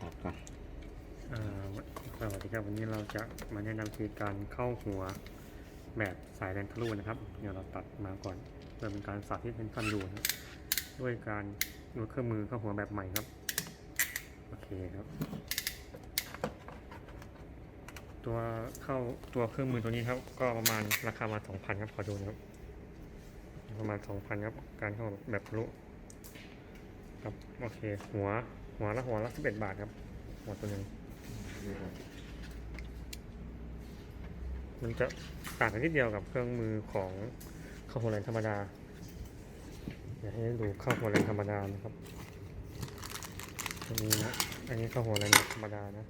ตัดก่อนอ่าสวัสดีครับวันนี้เราจะมาแนะนำวิธีการเข้าหัวแบบสายแรงทะลุนะครับ เดี๋ยวเราตัดมาก่อนเพื่อเป็นการสาธิตให้ท่านดูนะด้วยการดูเครื่องมือเข้าหัวแบบใหม่ครับโอเคครับ ตัวเข้าตัวเครื่องมือตัวนี้ครับ ก็ประมาณราคามาสองพันครับขอดูนะครับประมาณสองพันครับการเข้าแบบทะลุครับโอเคหัว หัวละหัวละสิบเอ็ดบาทครับ หัวตัวหนึงมันจะต่างกันนิดเดียวกับเครื่องมือของข้าวหัวแรงธรรมดาอยากให้ดูข้าวหัวแรงธรรมดานะครับอันนี้นะอันนี้ข้าวหัวแรงธรรมดานะ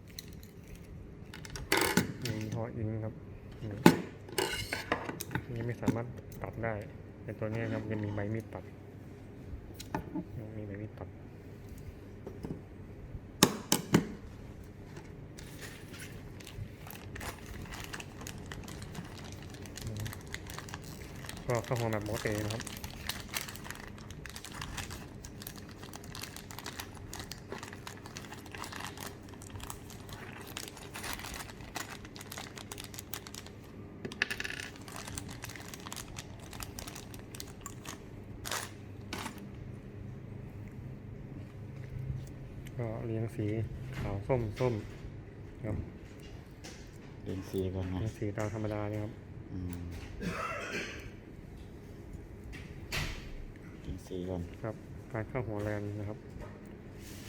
มียี่ห้ออิงครับนี่นี่ไม่สามารถตัดได้แต่ตัวนี้ครับจะมีใบมีดตัดมีใบมีดตัด ก็เข้าหัวแบบโมเตนะครับก็เรียงสีขาวส้มส้มครับเรียงสีก่อนนะเรียงสีตามธรรมดาเนี่ยครับ อืม เรียงสีก่อนครับการเข้าหัวแรงนะครับ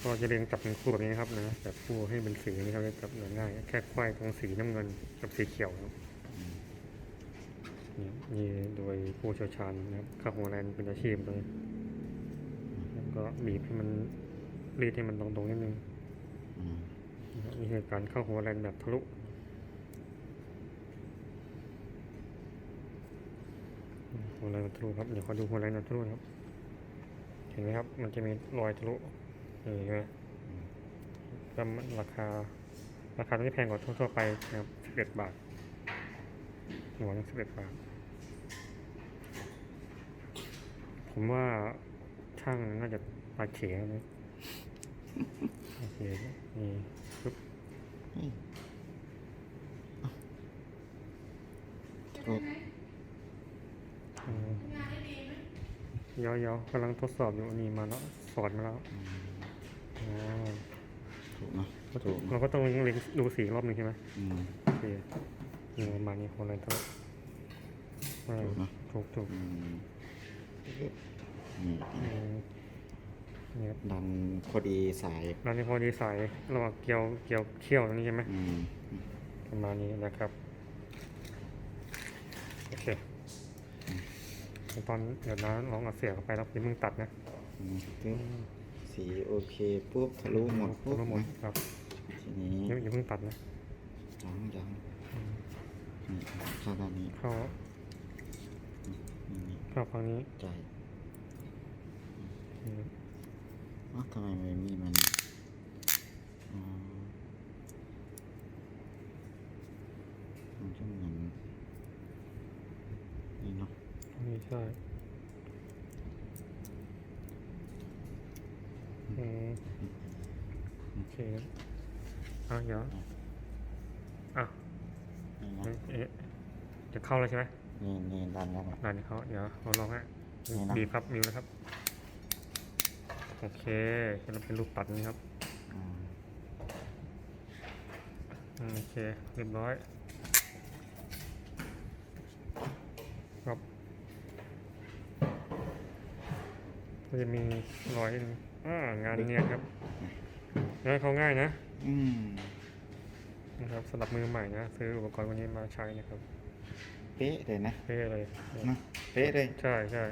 ก็จะเรียงจับเป็นคู่แบบนี้นะครับนะจับคู่ให้เป็นสีนี้ครับจะจับง่ายๆแค่ควายตรงสีน้ำเงินกับสีเขียวครับอืมนี่นี่โดยผู้เชี่ยวชาญนะครับเข้าหัวแรงเป็นอาชีพเลยแล้วก็บีบให้มันรีดให้มันตรงๆนิดนึงอืมนะครับนี่คือการเข้าหัวแรงแบบทะลุหัวแรงแบบทะลุครับเดี๋ยวขอดูหัวแรงแบบทะลุนะครับเห็นไหมครับ มันจะมีรอยทะลุนี่เห็นไหมก็ราคา ราคาตัวนี้แพงกว่าทั่วๆไปนะครับ11บาทหัวนึง11บาท ผมว่าช่างน่าจะปลาเขียนะโอเคนี่ปึ๊บเฮ้ยอะโอ้ อืม เดี๋ยวๆกำลังทดสอบอยู่นี่มาแล้วสอนมาแล้วอืมอ๋อถูกนะถูกเรานะก็ต้องเล็งดูสีรอบหนึงใช่ไหมอืมโอเคนี่ประมาณนี้คนละตัวอ่าถูกนะถูกถูกอืมนี่อืมเนี่ยครับดันพอดีสายร้านนี้พอดีสายระหว่างเกี่ยวเกี่ยวเขี้ยวตรงนี้ใช่ไหมอืมประมาณนี้นะครับโอเค ตอนเดี๋ยวนะลองเอาเสียบเข้าไปแล้วอย่าเพิ่งตัดนะอืมปึ๊บสีโอเคปุ๊บทะลุหมดปุ๊บทะลุหมดนะครับทีนี้อย่าอย่าเพิ่งตัดนะยังยังอืมนี่เข้าด้านนี้เข้านี่นี่เข้าฝั่งนี้ใจายอืมอ้าวทำไมไม่มีมันอ๋อมันจะเหมือนนี่เนาะ นี่ ใช่อืมโอเคอะเดี๋ยวอะนี่นะเอ๊ะเอ๊ะจะเข้าแล้วใช่ไหมนี่นี่ดันแล้วนะได้เขาเดี๋ยวเราลองฮะนี่นะบีบครับมิวนะครับ โอเคเราเป็นลูกปัดนี่ครับอืมอืมโอเคเรียบร้อยครับ ก็จะมีรอยนิดนึงอ่างานเนียนครับงานเขาง่ายนะอืมนะครับสำหรับมือใหม่นะซื้ออุปกรณ์วันนี้มาใช้นะครับ เป๊ะเลยนะเท่เลยนะเป๊ะเลยใช่ใช่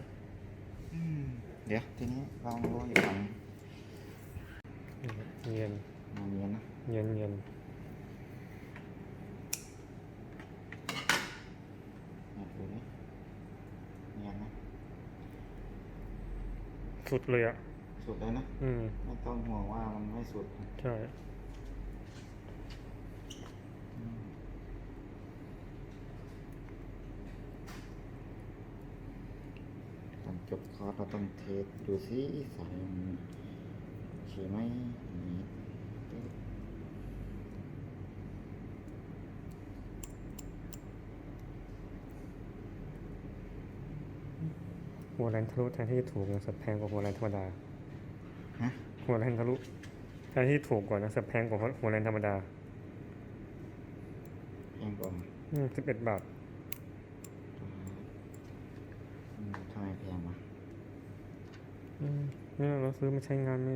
อืมเดี๋ยวทีนี้ลองดูอีกครั้งนี่ครับเนียนมองเงี้ยนะเนียนเนียน เนี่ยดูนี่เงี้ยนะ สุดเลยอะ สุดเลยนะ อืม ไม่ต้องห่วงว่ามันไม่สุดใช่อืมตอนจบคอร์สเราต้องเทสดูซิสายมันโอเคไหมอย่างนี้ปึ๊บ หัวแลนทะลุแทนที่จะถูกนะเสือแพงกว่าหัวแลนธรรมดา ฮะ หัวแลนทะลุแทนที่ถูกกว่านะเสือแพงกว่าหัวแลนธรรมดาแพงกว่าอืมสิบเอ็ดบาท อืมทำไมแพงวะอืมเนี่ยเราซื้อมาใช้งานไม่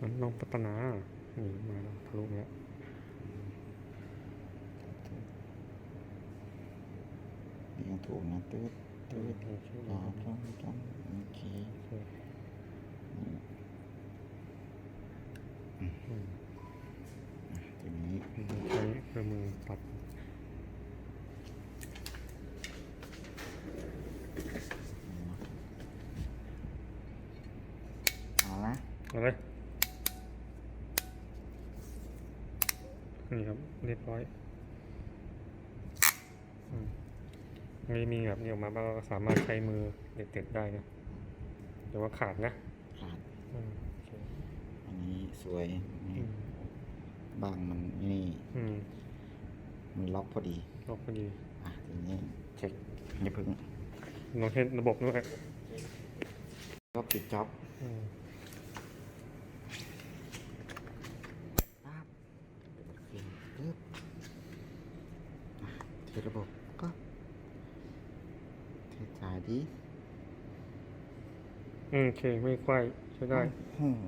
มันลองพัฒนานี่มาแล้วทะลุแล้ว นี่ ยังถูกนะตืดตืดโอเคต่อตรงตรงโอเคอืมทีนี้ใช้เครื่องมือตัดเอาละเอาเลยนี่ครับเรียบร้อยอืมอั นนี้มีแบบนี้ออกมาบ้างเราก็สามารถใช้มือเด็ดๆได้นะแต่ว่าขาดนะขาดอืมโอเคอันนี้สวยอืนี่มบางมันนี่อืมมันล็อกพอดีลอกพอดีอะทีนี้เช็คอย่าเพึ่งลองเช็คระบบด้วยก็ปิดจ็อบอืมปั๊บโอเคปึ๊บอะเทระบบก็เทสาย ดีอืมโอเคไม่ค่อยใช้ได้โอ้โห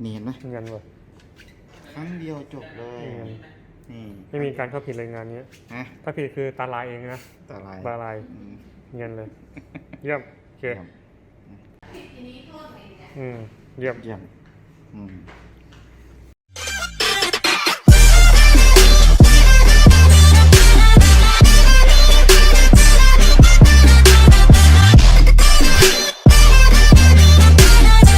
เนียนไหมเงินว่ะครั้งเดียวจบเลยเนียนนี่ไม่มีการเข้าผิดเลยงานนี้ฮะถ้าผิดคือตาลายเองนะตาลายตาลายอืมเงินเลย เยี่ยมโอเคเยี่ยมอืมเยี่ยมเยี่ยมอืม